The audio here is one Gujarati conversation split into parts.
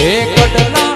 હે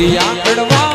જોડિયા કડવા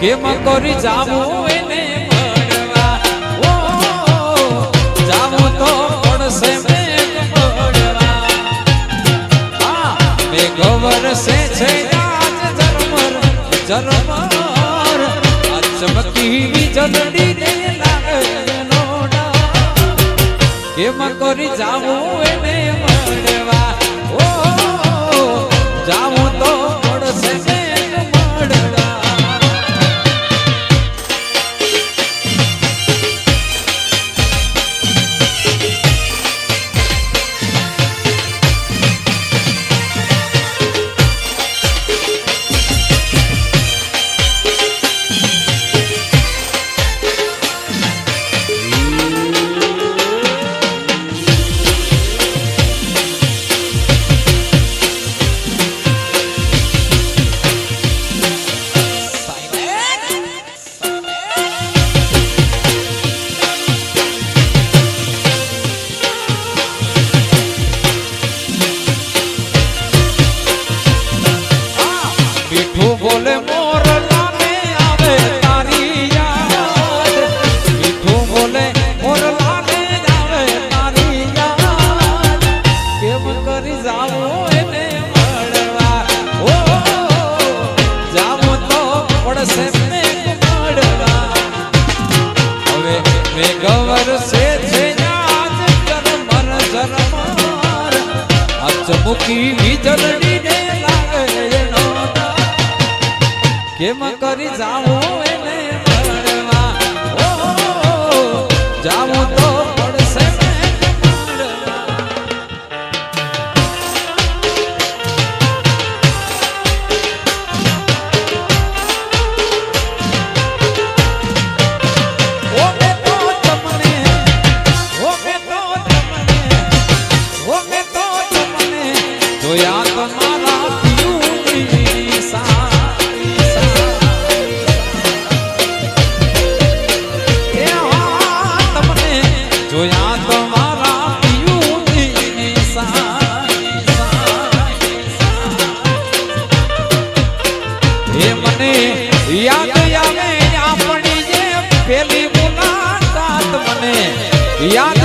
કેમ કરી જાવું એને મળવા? ઓ, જાવું તો પડશે મેઘ મળવા. હા છે જરમર જરમર. આ ચમકી જલડી રે લાગે નોડા કેમ કરી જાવું એને મળવા yo કેમ કરી જાઉં એ મને યાદ આવે આપણી જે પેલી મુલાકાત મને. યાદ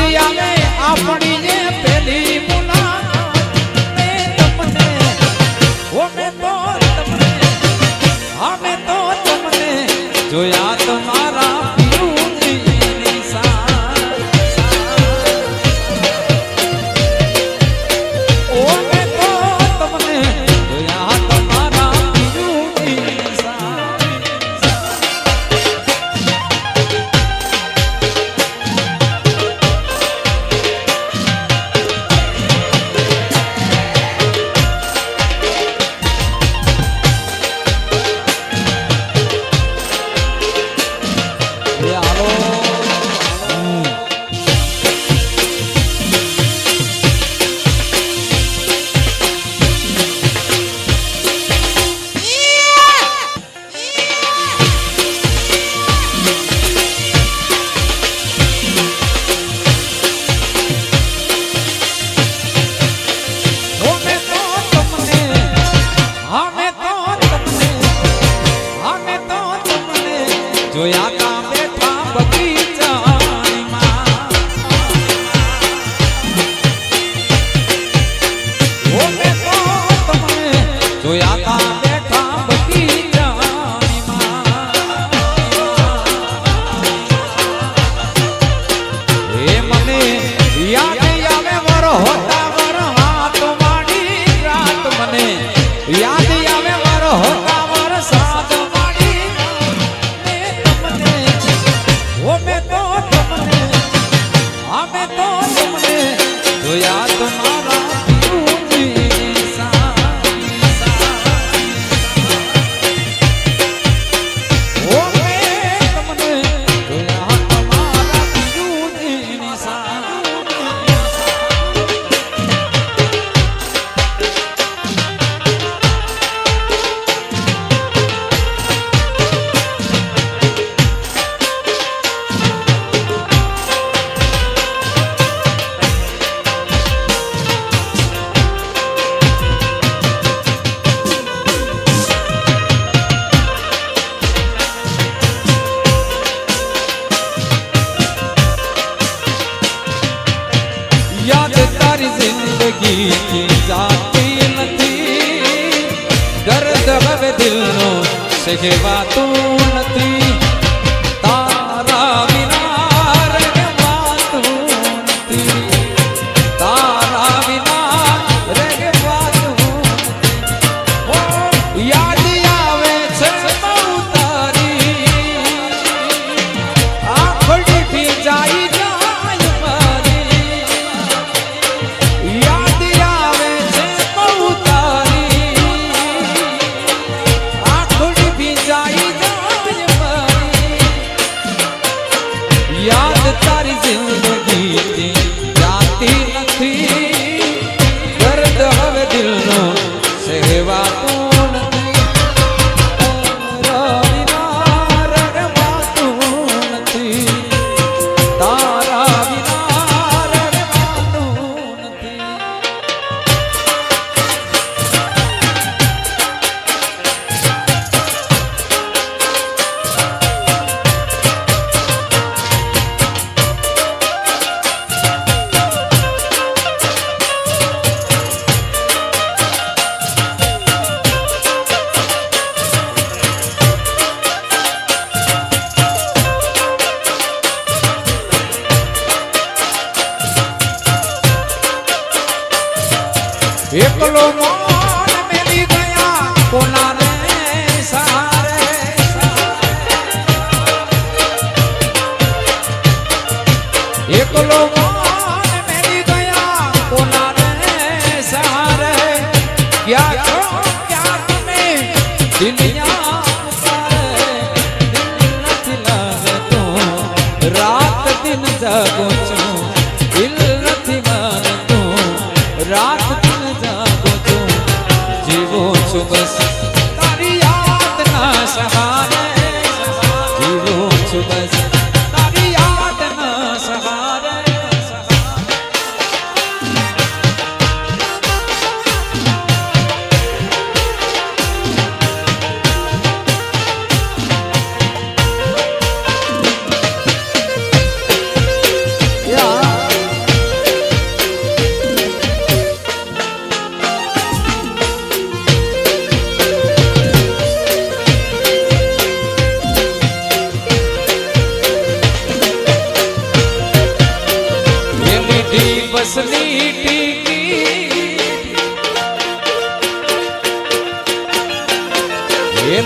nosso cansaço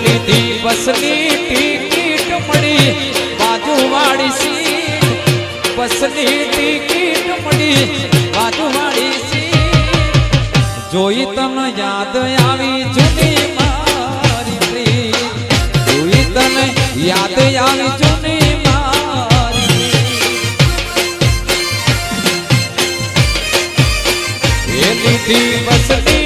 ની થી બસની ટિકિટ મળી. બાજુવાળી સી બસની ટિકિટ મળી. બાજુવાળી સી જોઈ તને યાદ આવી જૂની મારી પ્રી જોઈ તને યાદ આવી જૂની મારી એ થી બસની